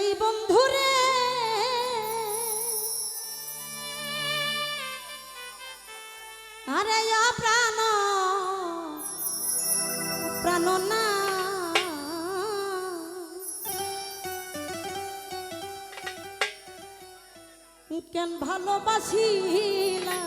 যাই বন্ধুরে। আরে প্রাণ প্রাণ না। কেন ভালোবাসিলা?